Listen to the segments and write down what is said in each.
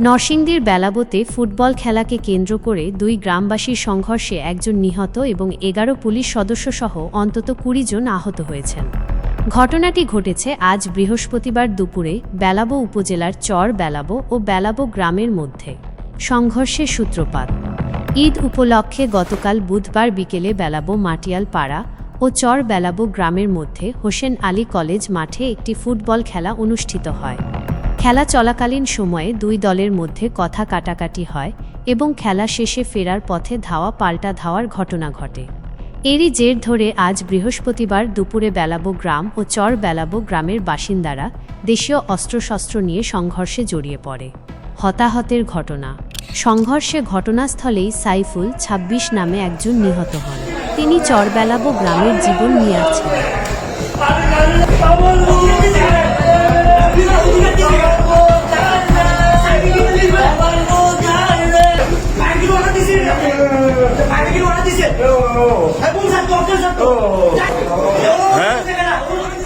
নরসিংদীর বেলাবোতে ফুটবল খেলাকে কেন্দ্র করে দুই গ্রামবাসীর সংঘর্ষে একজন নিহত এবং এগারো পুলিশ সদস্যসহ অন্তত কুড়ি জন আহত হয়েছেন। ঘটনাটি ঘটেছে আজ বৃহস্পতিবার দুপুরে বেলাবো উপজেলার চর বেলাবো ও বেলাবো গ্রামের মধ্যে। সংঘর্ষের সূত্রপাত। ঈদ উপলক্ষে গতকাল বুধবার বিকেলে বেলাবো মাটিয়াল পাড়া ও চর বেলাবো গ্রামের মধ্যে হোসেন আলী কলেজ মাঠে একটি ফুটবল খেলা অনুষ্ঠিত হয়। খেলা চলাকালীন সময়ে দুই দলের মধ্যে কথা কাটাকাটি হয় এবং খেলা শেষে ফেরার পথে ধাওয়া পাল্টা ধাওয়ার ঘটনা ঘটে। এরই জের ধরে আজ বৃহস্পতিবার দুপুরে বেলাবো গ্রাম ও চর বেলাবো গ্রামের বাসিন্দারা দেশীয় অস্ত্রশস্ত্র নিয়ে সংঘর্ষে জড়িয়ে পড়ে। হতাহতের ঘটনা। সংঘর্ষে ঘটনাস্থলেই সাইফুল ২৬ নামে একজন নিহত হন। তিনি চরবেলাবো গ্রামের জীবন মিয়ার ছিলেন।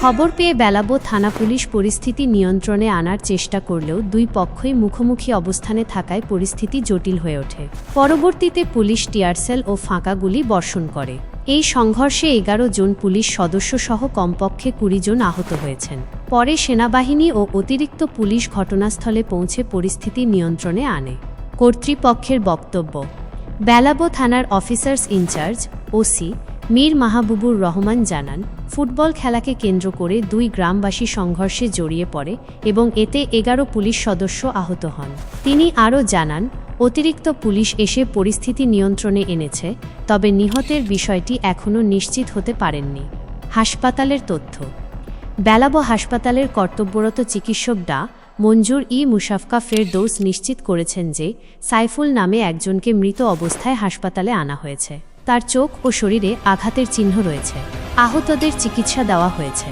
খবর পেয়ে বেলাবো থানা পুলিশ পরিস্থিতি নিয়ন্ত্রণে আনার চেষ্টা করলেও দুই পক্ষই মুখোমুখি অবস্থানে থাকায় পরিস্থিতি জটিল হয়ে ওঠে। পরবর্তীতে পুলিশ টিয়ারসেল ও ফাঁকা গুলি বর্ষণ করে। এই সংঘর্ষে এগারো জন পুলিশ সদস্য সহ কমপক্ষে কুড়ি জন আহত হয়েছেন। পরে সেনাবাহিনী ও অতিরিক্ত পুলিশ ঘটনাস্থলে পৌঁছে পরিস্থিতি নিয়ন্ত্রণে আনে। কর্তৃপক্ষের বক্তব্য বেলাবো থানার officers in charge, OC, Mir Mahbubur Rahman জানান, ফুটবল খেলাকে কেন্দ্র করে দুই গ্রামবাসী সংঘর্ষে জড়িয়ে পড়ে এবং এতে এগারো পুলিশ সদস্য আহত হন। তিনি আরও জানান, অতিরিক্ত পুলিশ এসে পরিস্থিতি নিয়ন্ত্রণে এনেছে, তবে নিহতের বিষয়টি এখনও নিশ্চিত হতে পারেননি। হাসপাতালের তথ্য, বেলাবো হাসপাতালের কর্তব্যরত চিকিৎসক ডা মঞ্জুর ই মুশাফকা ফেরদৌস নিশ্চিত করেছেন যে সাইফুল নামে একজনকে মৃত অবস্থায় হাসপাতালে আনা হয়েছে। তার চোখ ও শরীরে আঘাতের চিহ্ন রয়েছে। আহতদের চিকিৎসা দেওয়া হয়েছে।